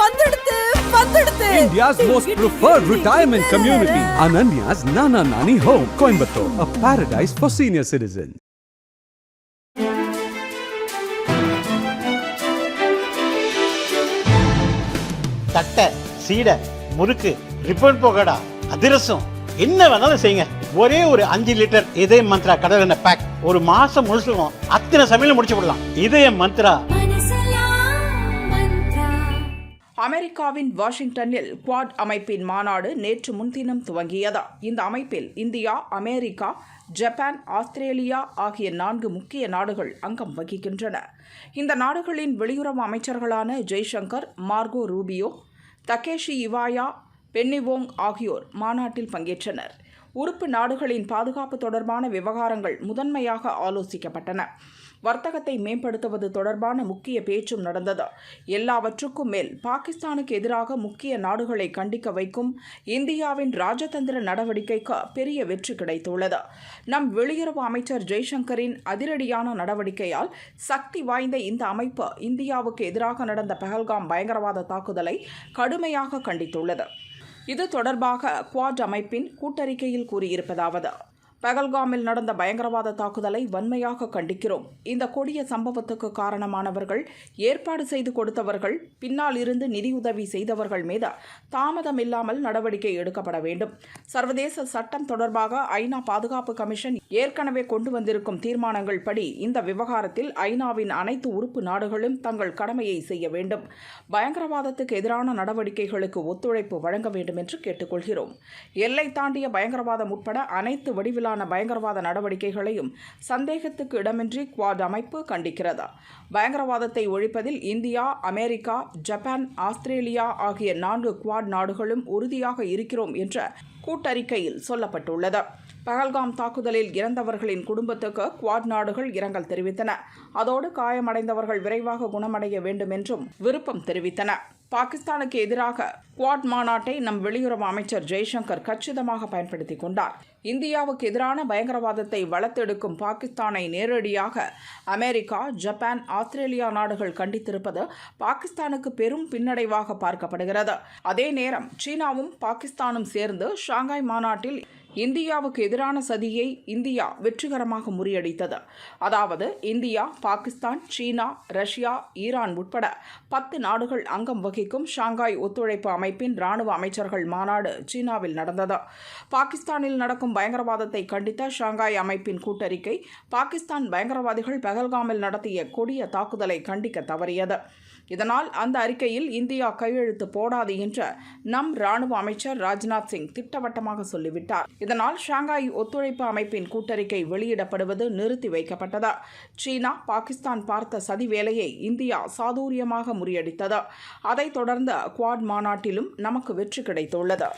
வந்துடுத்து வந்துடுத்து India's most preferred retirement community, Ananya's Nana Nani Home, Coimbatore, a paradise for senior citizens. தட்டை சீடை முறுக்கு ribbon போகடா அதிரசம் என்ன வேணாலும் செய்யுங்க. ஒரே ஒரு அஞ்சு லிட்டர் இதய மந்த்ரா கடல் எண்ணெய் பேக் ஒரு மாசம் முழுசுக்கும் அத்தனை சமையல முடிச்சு விடலாம் இதய மந்த்ரா அமெரிக்காவின் வாஷிங்டனில் குவாட் அமைப்பின் மாநாடு நேற்று முன்தினம் துவங்கியது. இந்த அமைப்பில் இந்தியா அமெரிக்கா ஜப்பான் ஆஸ்திரேலியா ஆகிய நான்கு முக்கிய நாடுகள் அங்கம் வகிக்கின்றன. இந்த நாடுகளின் வெளியுறவு அமைச்சர்களான Jaishankar Marco Rubio Takeshi Iwaya Penny Wong ஆகியோர் மாநாட்டில் பங்கேற்றனர். உறுப்பு நாடுகளின் பாதுகாப்பு தொடர்பான விவகாரங்கள் முதன்மையாக ஆலோசிக்கப்பட்டன. வர்த்தகத்தை மேம்படுத்துவது தொடர்பான முக்கிய பேச்சும் நடந்தது. எல்லாவற்றுக்கும் மேல் பாகிஸ்தானுக்கு எதிராக முக்கிய நாடுகளை கண்டிக்க வைக்கும் இந்தியாவின் ராஜதந்திர நடவடிக்கைக்கு பெரிய வெற்றி கிடைத்துள்ளது. நம் வெளியுறவு அமைச்சர் ஜெய்சங்கரின் அதிரடியான நடவடிக்கையால் சக்தி வாய்ந்த இந்த அமைப்பு இந்தியாவுக்கு எதிராக நடந்த பஹல்காம் பயங்கரவாத தாக்குதலை கடுமையாக கண்டித்துள்ளது. இது தொடர்பாக குவாட் அமைப்பின் கூட்டறிக்கையில் கூறியிருப்பதாவது பகல்காமில் நடந்த பயங்கரவாத தாக்குதலை வன்மையாக கண்டிக்கிறோம். இந்த கொடிய சம்பவத்துக்கு காரணமானவர்கள் ஏற்பாடு செய்து கொடுத்தவர்கள் பின்னால் இருந்து நிதியுதவி செய்தவர்கள் மீது தாமதமில்லாமல் நடவடிக்கை எடுக்கப்பட வேண்டும். சர்வதேச சட்டம் தொடர்பாக ஐநா பாதுகாப்பு கமிஷன் ஏற்கனவே கொண்டு வந்திருக்கும் தீர்மானங்கள் படி இந்த விவகாரத்தில் ஐநாவின் அனைத்து உறுப்பு நாடுகளும் தங்கள் கடமையை செய்ய வேண்டும். பயங்கரவாதத்துக்கு எதிரான நடவடிக்கைகளுக்கு ஒத்துழைப்பு வழங்க வேண்டும் என்று கேட்டுக்கொள்கிறோம். எல்லை தாண்டிய பயங்கரவாதம் உட்பட அனைத்து வடிவில் வடிவிலான பயங்கரவாத நடவடிக்கைகளையும் சந்தேகத்துக்கு இடமின்றி குவாட் அமைப்பு கண்டிக்கிறது. பயங்கரவாதத்தை ஒழிப்பதில் இந்தியா அமெரிக்கா ஜப்பான் ஆஸ்திரேலியா ஆகிய நான்கு குவாட் நாடுகளும் உறுதியாக இருக்கிறோம் என்ற கூட்டறிக்கையில் சொல்லப்பட்டுள்ளது. பகல்காம் தாக்குதலில் இறந்தவர்களின் குடும்பத்துக்கு குவாட் நாடுகள் இரங்கல் தெரிவித்தன. அதோடு காயமடைந்தவர்கள் விரைவாக குணமடைய வேண்டும் என்றும் விருப்பம் தெரிவித்தன. பாகிஸ்தானுக்கு எதிராக குவாட் மாநாட்டை நம் வெளியுறவு அமைச்சர் ஜெய்சங்கர் கச்சிதமாக பயன்படுத்தி கொண்டார். இந்தியாவுக்கு எதிரான பயங்கரவாதத்தை வளர்த்தெடுக்கும் பாகிஸ்தானை நேரடியாக அமெரிக்கா ஜப்பான் ஆஸ்திரேலியா நாடுகள் கண்டித்திருப்பது பாகிஸ்தானுக்கு பெரும் பின்னடைவாக பார்க்கப்படுகிறது. அதே நேரம் சீனாவும் பாகிஸ்தானும் சேர்ந்து ஷாங்காய் மாநாட்டில் இந்தியாவுக்கு எதிரான சதியை இந்தியா வெற்றிகரமாக முறியடித்தது. அதாவது இந்தியா பாகிஸ்தான் சீனா ரஷ்யா ஈரான் உட்பட பத்து நாடுகள் அங்கம் வகிக்கும் ஷாங்காய் ஒத்துழைப்பு அமைப்பின் ராணுவ அமைச்சர்கள் மாநாடு சீனாவில் நடந்தது. பாகிஸ்தானில் நடக்கும் பயங்கரவாதத்தை கண்டித்த ஷாங்காய் அமைப்பின் கூட்டறிக்கை பாகிஸ்தான் பயங்கரவாதிகள் பகல்காமில் நடத்திய கொடிய தாக்குதலை கண்டிக்க தவறியது. இதனால் அந்த அறிக்கையில் இந்தியா கையெழுத்து போடாது என்று நம் ராணுவ அமைச்சர் ராஜ்நாத் சிங் திட்டவட்டமாக சொல்லிவிட்டார். இதனால் ஷாங்காய் ஒத்துழைப்பு அமைப்பின் கூட்டறிக்கை வெளியிடப்படுவது நிறுத்தி வைக்கப்பட்டது. சீனா பாகிஸ்தான் பார்த்த சதி வேலையை இந்தியா சாதுரியமாக முறியடித்தது. அதைத் தொடர்ந்து குவாட் மாநாட்டிலும் நமக்கு வெற்றி கிடைத்துள்ளது.